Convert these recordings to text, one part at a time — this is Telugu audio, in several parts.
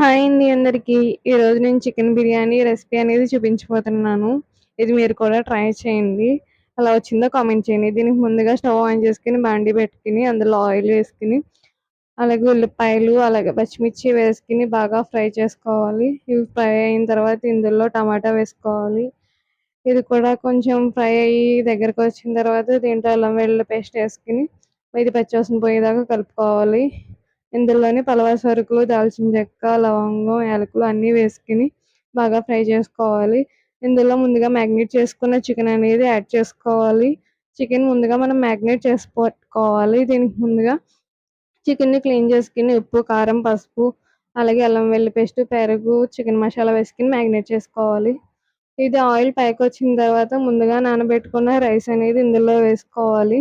హాయ్ అండి అందరికీ. ఈరోజు నేను చికెన్ బిర్యానీ రెసిపీ అనేది చూపించిపోతున్నాను ఇది మీరు కూడా ట్రై చేయండి. అలా వచ్చిందో కామెంట్ చేయండి. దీనికి ముందుగా స్టవ్ ఆన్ చేసుకుని బాండి పెట్టుకుని అందులో ఆయిల్ వేసుకుని అలాగే ఉల్లిపాయలు అలాగే పచ్చిమిర్చి వేసుకుని బాగా ఫ్రై చేసుకోవాలి. ఇవి ఫ్రై అయిన తర్వాత ఇందులో టమాటా వేసుకోవాలి. ఇది కూడా కొంచెం ఫ్రై అయ్యి దగ్గరకు వచ్చిన తర్వాత దీంట్లో అల్లం వెల్లుల్లి పేస్ట్ వేసుకుని ఇది పచ్చివాసన పోయేదాకా కలుపుకోవాలి. ఇందులోనే పలవ సరుకులు దాల్చిన చెక్క లవంగం యాలకులు అన్నీ వేసుకుని బాగా ఫ్రై చేసుకోవాలి. ఇందులో ముందుగా మ్యాగ్నేట్ చేసుకున్న చికెన్ అనేది యాడ్ చేసుకోవాలి. చికెన్ ముందుగా మనం మ్యాగ్నేట్ చేసి పెట్టుకోవాలి. దీనికి ముందుగా చికెన్ని క్లీన్ చేసుకుని ఉప్పు కారం పసుపు అలాగే అల్లం వెల్లి పేస్ట్ పెరుగు చికెన్ మసాలా వేసుకుని మ్యాగ్నేట్ చేసుకోవాలి. ఇది ఆయిల్ పైకి వచ్చిన తర్వాత ముందుగా నానబెట్టుకున్న రైస్ అనేది ఇందులో వేసుకోవాలి.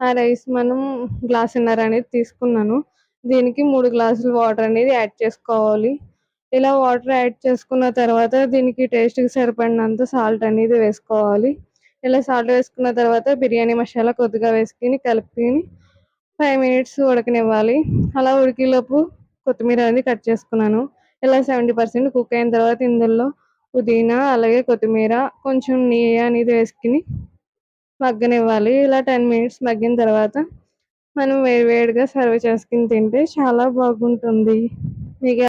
ఆ రైస్ మనం గ్లాస్ గ్లాసున్నర అనేది తీసుకున్నాను. దీనికి మూడు గ్లాసులు వాటర్ అనేది యాడ్ చేసుకోవాలి. ఇలా వాటర్ యాడ్ చేసుకున్న తర్వాత దీనికి టేస్ట్కి సరిపడినంత సాల్ట్ అనేది వేసుకోవాలి. ఇలా సాల్ట్ వేసుకున్న తర్వాత బిర్యానీ మసాలా కొద్దిగా వేసుకుని కలుపుకొని ఫైవ్ మినిట్స్ ఉడకనివ్వాలి. అలా ఉడికేలోపు కొత్తిమీర అనేది కట్ చేసుకున్నాను. ఇలా సెవెంటీ పర్సెంట్ కుక్ అయిన తర్వాత ఇందులో పుదీనా అలాగే కొత్తిమీర కొంచెం నెయ్యి అనేది వేసుకుని మగ్గనివ్వాలి. ఇలా టెన్ మినిట్స్ మగ్గిన తర్వాత మనం వేడివేడిగా సర్వ్ చేసుకుని తింటే చాలా బాగుంటుంది. మీకు